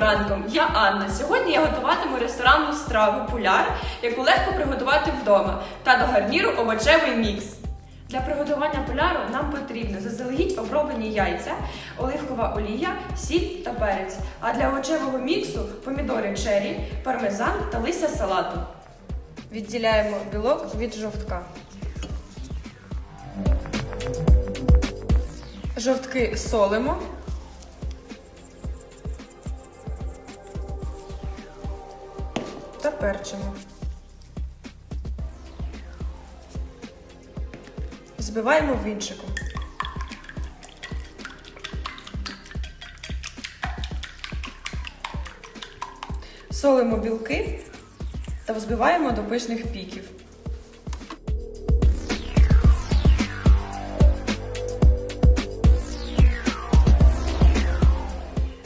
ранком! Я Анна. Сьогодні я готуватиму ресторанну страву пуляр, яку легко приготувати вдома, та до гарніру овочевий мікс. Для приготування поляру нам потрібно заздалегідь оброблені яйця, оливкова олія, сіль та перець. А для овочевого міксу помідори чері, пармезан та листя салату. Відділяємо білок від жовтка. Жовтки солимо. Та перчимо. Збиваємо вінчиком. Солимо білки та взбиваємо до пишних піків.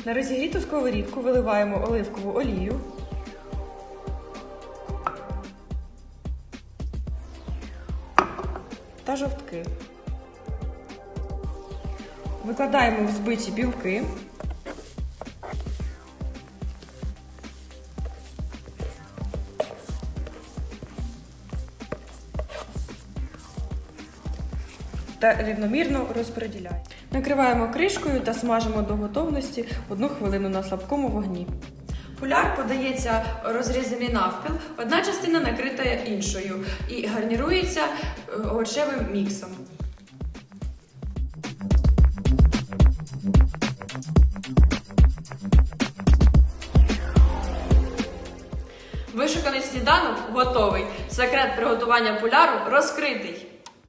На розігріту сковорідку виливаємо оливкову олію. Та жовтки. Викладаємо в збиті білки. Та рівномірно розподіляємо. Накриваємо кришкою та смажимо до готовності одну хвилину на слабкому вогні. Пуляр подається розрізаний навпіл, одна частина накрита іншою і гарнірується е, овочевим міксом. Вишуканий сніданок готовий. Секрет приготування пуляру розкритий.